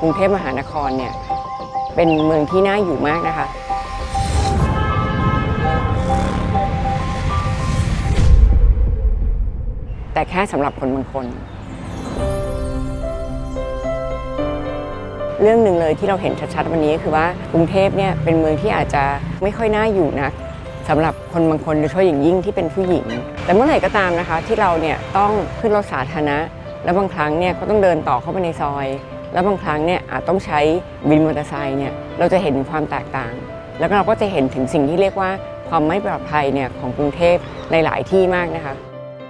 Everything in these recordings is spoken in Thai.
กรุงเทพมหานครเนี่ยเป็นเมืองที่น่าอยู่มากนะคะ แต่แค่สำหรับคนบางคน เรื่องหนึ่งเลยที่เราเห็นชัดๆวันนี้ก็คือว่ากรุงเทพเนี่ยเป็นเมืองที่อาจจะไม่ค่อยน่าอยู่นักสำหรับคนบางคนโดยเฉพาะอย่างยิ่งที่เป็นผู้หญิง แต่เมื่อไหร่ก็ตามนะคะที่เราเนี่ยต้องขึ้นรถสาธารณะ แล้วบางครั้งเนี่ยก็ต้องเดินต่อเข้าไปในซอย แล้วบางครั้งเนี่ยอาจต้องใช้วินมอเตอร์ไซค์เนี่ยเราจะเห็นความแตกต่าง แล้วเราก็จะเห็นถึงสิ่งที่เรียกว่าความไม่ปลอดภัยเนี่ยของกรุงเทพในหลายที่มากนะคะ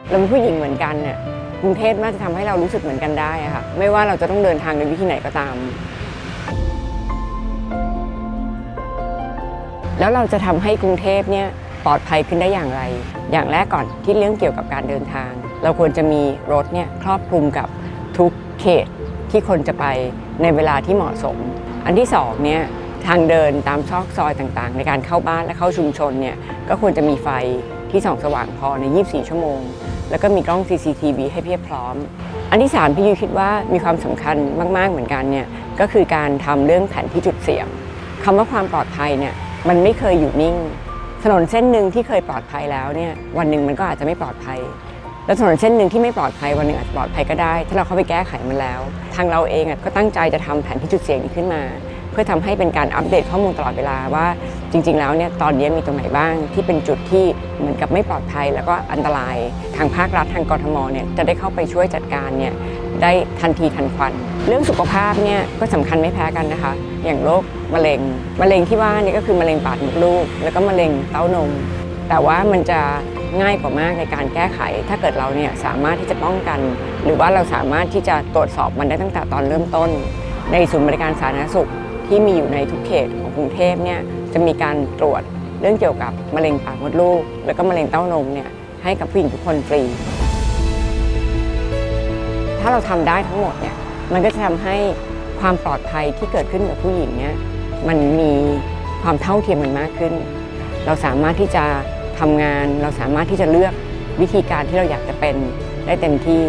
เราเป็นผู้หญิงเหมือนกันเนี่ยกรุงเทพน่าจะทำให้เรารู้สึกเหมือนกันได้ค่ะไม่ว่าเราจะต้องเดินทางในวิธีไหนก็ตาม แล้วเราจะทำให้กรุงเทพเนี่ยปลอดภัยขึ้นได้อย่างไร อย่างแรกก่อนที่เรื่องเกี่ยวกับการเดินทาง เราควรจะมีรถเนี่ยครอบคลุมกับทุกเขต ที่คนจะไปในเวลาที่เหมาะสม อันที่สองเนี่ยทางเดินตามซอกซอยต่างๆ ในการเข้าบ้านและเข้าชุมชนเนี่ยก็ควรจะมีไฟที่ส่องสว่างพอใน 24 ชั่วโมง แล้วก็มีกล้อง CCTV ให้เพียบพร้อม อันที่สามพี่ยูคิดว่ามีความสำคัญมาก ๆ เหมือนกันเนี่ยก็คือการทำเรื่องแผนที่จุดเสี่ยงคำว่าความปลอดภัยเนี่ยมันไม่เคยอยู่นิ่ง ถนนเส้นหนึ่งที่เคยปลอดภัยแล้วเนี่ยวันหนึ่งมันก็อาจจะไม่ปลอดภัย แล้วถนนเส้นหนึ่งที่ไม่ปลอดภัยวันหนึ่งอาจจะปลอดภัยก็ได้ ถ้าเราเข้าไปแก้ไขมันแล้ว ทางเราเองก็ตั้งใจจะทำแผนที่จุดเสี่ยงนี้ขึ้นมา เพื่อทำให้เป็นการอัปเดตข้อมูลตลอดเวลาว่าจริง ๆ แล้วเนี่ยตอนนี้มีตรงไหนบ้างที่เป็นจุดที่เหมือนกับไม่ปลอดภัย แล้วก็อันตรายทางภาครัฐทางกรทมเนี่ยจะได้เข้าไปช่วยจัดการเนี่ยได้ทันทีทันควัน เรื่องสุขภาพเนี่ยก็สำคัญไม่แพ้กันนะคะ อย่างโรคมะเร็งมะเร็งที่ว่านี่ก็คือมะเร็งปากมดลูก แล้วก็มะเร็งเต้านม แต่ว่ามันจะ ง่ายกว่ามากในการแก้ไข ถ้าเกิดเราเนี่ยสามารถที่จะป้องกัน หรือว่าเราสามารถที่จะตรวจสอบมันได้ตั้งแต่ตอนเริ่มต้น ในศูนย์บริการสาธารณสุขที่มีอยู่ในทุกเขตของกรุงเทพเนี่ยจะมีการตรวจเรื่องเกี่ยวกับมะเร็งปากมดลูก แล้วก็มะเร็งเต้านมเนี่ยให้กับผู้หญิงทุกคนฟรี ถ้าเราทำได้ทั้งหมดเนี่ยมันก็จะทำให้ความปลอดภัยที่เกิดขึ้นกับผู้หญิงเนี่ยมันมีความเท่าเทียมกันมากขึ้น เราสามารถที่จะ ทำงานเราสามารถที่จะเลือกวิธีการที่เราอยากจะเป็นได้เต็มที่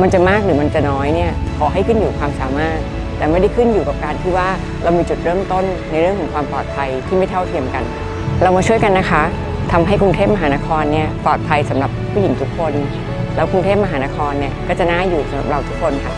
มันจะมากหรือมันจะน้อยเนี่ยขอให้ขึ้นอยู่ความสามารถ แต่ไม่ได้ขึ้นอยู่กับการที่ว่าเรามีจุดเริ่มต้นในเรื่องของความปลอดภัยที่ไม่เท่าเทียมกัน เรามาช่วยกันนะคะทำให้กรุงเทพมหานครเนี่ยปลอดภัยสำหรับผู้หญิงทุกคน แล้วกรุงเทพมหานครเนี่ยก็จะน่าอยู่สำหรับเราทุกคนค่ะ